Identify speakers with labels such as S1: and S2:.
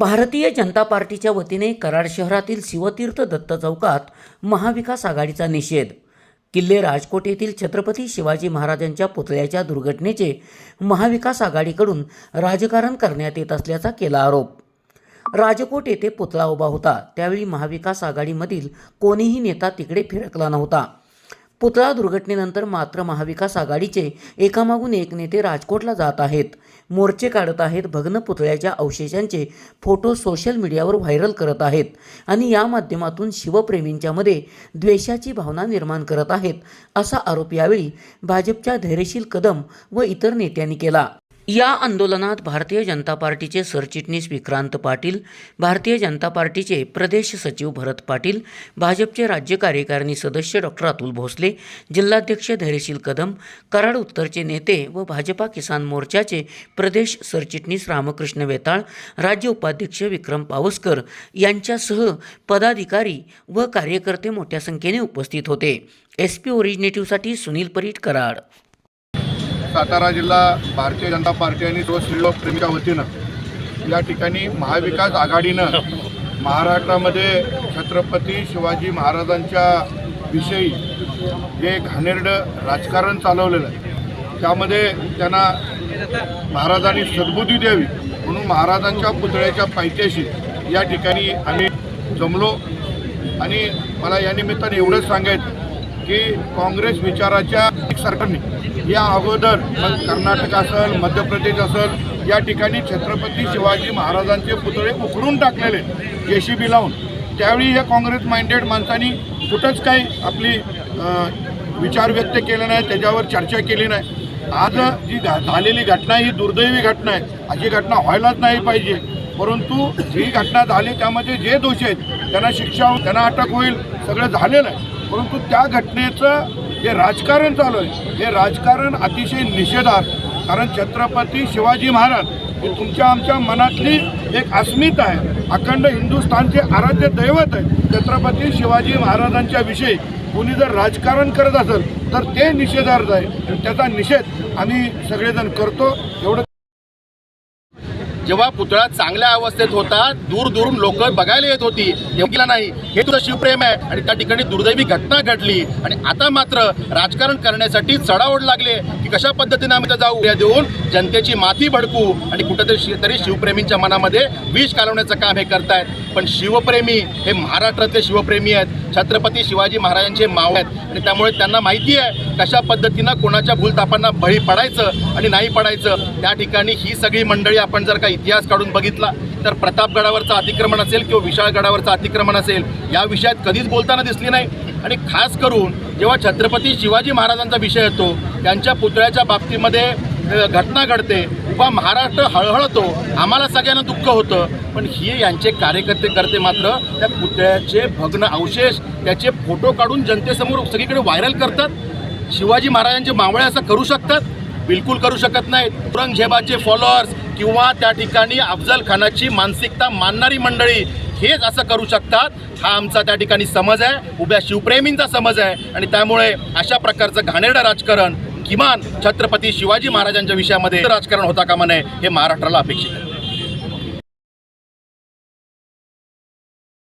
S1: भारतीय जनता पार्टीच्या वतीने कराड शहरातील शिवतीर्थ दत्त चौकात महाविकास आघाडीचा निषेध. किल्ले राजकोट येथील छत्रपती शिवाजी महाराजांच्या पुतळ्याच्या दुर्घटनेचे महाविकास आघाडीकडून राजकारण करण्यात येत असल्याचा केला आरोप. राजकोट येथे पुतळा उभा होता. त्यावेळी महाविकास आघाडीमधील कोणीही नेता तिकडे फिरकला नव्हता. पुतळा दुर्घटनेनंतर मात्र महाविकास आघाडीचे एकामागून एक नेते राजकोटला जात आहेत. मोर्चे काढत आहेत भग्न पुतळ्याच्या अवशेषांचे फोटो सोशल मीडियावर व्हायरल करत आहेत आणि या माध्यमातून शिवप्रेमींच्यामध्ये द्वेषाची भावना निर्माण करत आहेत असा आरोप यावेळी भाजपच्या धैर्यशील कदम व इतर नेत्यांनी केला. या आंदोलनात भारतीय जनता पार्टीचे सरचिटणीस विक्रांत पाटील भारतीय जनता पार्टीचे प्रदेश सचिव भरत पाटील भाजपचे राज्य कार्यकारिणी सदस्य डॉक्टर अतुल भोसले जिल्हाध्यक्ष धैर्यशील कदम कराड उत्तरचे नेते व भाजपा किसान मोर्चाचे प्रदेश सरचिटणीस रामकृष्ण वेताळ राज्य उपाध्यक्ष विक्रम पावसकर यांच्यासह पदाधिकारी व कार्यकर्ते मोठ्या संख्येने उपस्थित होते. एस पी ओरिजिनेटिव्हसाठी सुनील परीट कराड
S2: सातारा जिल्हा भारतीय जनता पार्टी आणि सर्व स्त्रीलोक प्रेमिका वतीनं या ठिकाणी महाविकास आघाडीनं महाराष्ट्रामध्ये छत्रपती शिवाजी महाराजांच्या विषयी जे घाणेरडं राजकारण चालवलेलं आहे त्यामध्ये त्यांना महाराजांनी सद्बुद्धी द्यावी म्हणून महाराजांच्या पुतळ्याच्या पायथ्याशी या ठिकाणी आम्ही जमलो. आणि मला या निमित्ताने एवढंच सांगायचं की काँग्रेस विचाराच्या सरकारने या अगोदर मग कर्नाटक असेल मध्य प्रदेश असेल या ठिकाणी छत्रपती शिवाजी महाराजांचे पुतळे उखडून टाकलेले जे सी बी लावून. त्यावेळी या काँग्रेस माइंडेड माणसांनी कुठंच काही आपली विचार व्यक्त केले नाही त्याच्यावर चर्चा केली नाही. आज जी घा झालेली घटना ही दुर्दैवी घटना आहे. अशी घटना व्हायलाच नाही पाहिजे. परंतु जी घटना झाली त्यामध्ये जे दोषी आहेत त्यांना शिक्षा त्यांना अटक होईल. सगळं झालेलं आहे. परंतु त्या घटनेचं जे राजकारण चालू आहे हे राजकारण अतिशय निषेधार कारण छत्रपती शिवाजी महाराज हे तुमच्या आमच्या मनातली एक अस्मिता आहे. अखंड हिंदुस्थानचे आराध्य दैवत आहे छत्रपती शिवाजी महाराजांच्या विषयी कोणी जर राजकारण करत असेल तर ते निषेधार्थ आहे. त्याचा निषेध आम्ही सगळेजण करतो. एवढं
S3: जेव्हा पुतळा चांगल्या अवस्थेत होता दूर दूरून लोक बघायला येत होती योगीला नाही. हे तुझं शिवप्रेम आहे. आणि त्या ठिकाणी दुर्दैवी घटना घडली. आणि आता मात्र राजकारण करण्यासाठी चढाओढ लागले की कशा पद्धतीने आम्ही इथं जाऊ? या देऊन जनतेची माती भडकू. आणि कुठेतरी तरी शिवप्रेमींच्या मनामध्ये विष घालवण्याचं काम हे करतायत. पण शिवप्रेमी हे महाराष्ट्रातले शिवप्रेमी आहेत. छत्रपती शिवाजी महाराजांचे माव आहेत. आणि त्यामुळे त्यांना माहिती आहे कशा पद्धतीनं कोणाच्या भूलतापांना बळी पडायचं आणि नाही पडायचं. त्या ठिकाणी ही सगळी मंडळी आपण जर काही इतिहास काढून बघितला तर प्रतापगडावरचं अतिक्रमण असेल किंवा विशाळगडावरचं अतिक्रमण असेल या विषयात कधीच बोलताना दिसली नाही. आणि खास करून जेव्हा छत्रपती शिवाजी महाराजांचा विषय येतो त्यांच्या पुतळ्याच्या बाबतीमध्ये घटना घडते उभा महाराष्ट्र हळहळतो आम्हाला सगळ्यांना दुःख होतं पण हे यांचे कार्यकर्ते करते मात्र त्या पुतळ्याचे भग्न अवशेष त्याचे फोटो काढून जनतेसमोर सगळीकडे व्हायरल करतात. शिवाजी महाराजांचे मावळे असं करू शकतात? बिलकुल करू शकत नाहीत. औरंगजेबाचे फॉलोअर्स किंवा त्या ठिकाणी अफजल खानाची मानसिकता मानणारी मंडळी हेच असं करू शकतात. हा आमचा त्या ठिकाणी समज आहे. उभ्या शिवप्रेमींचा समज आहे. आणि त्यामुळे अशा प्रकारचं घाणेरडं राजकारण किमान छत्रपती शिवाजी महाराजांच्या विषयामध्ये राजकारण होता कामा नये हे महाराष्ट्राला अपेक्षित आहे.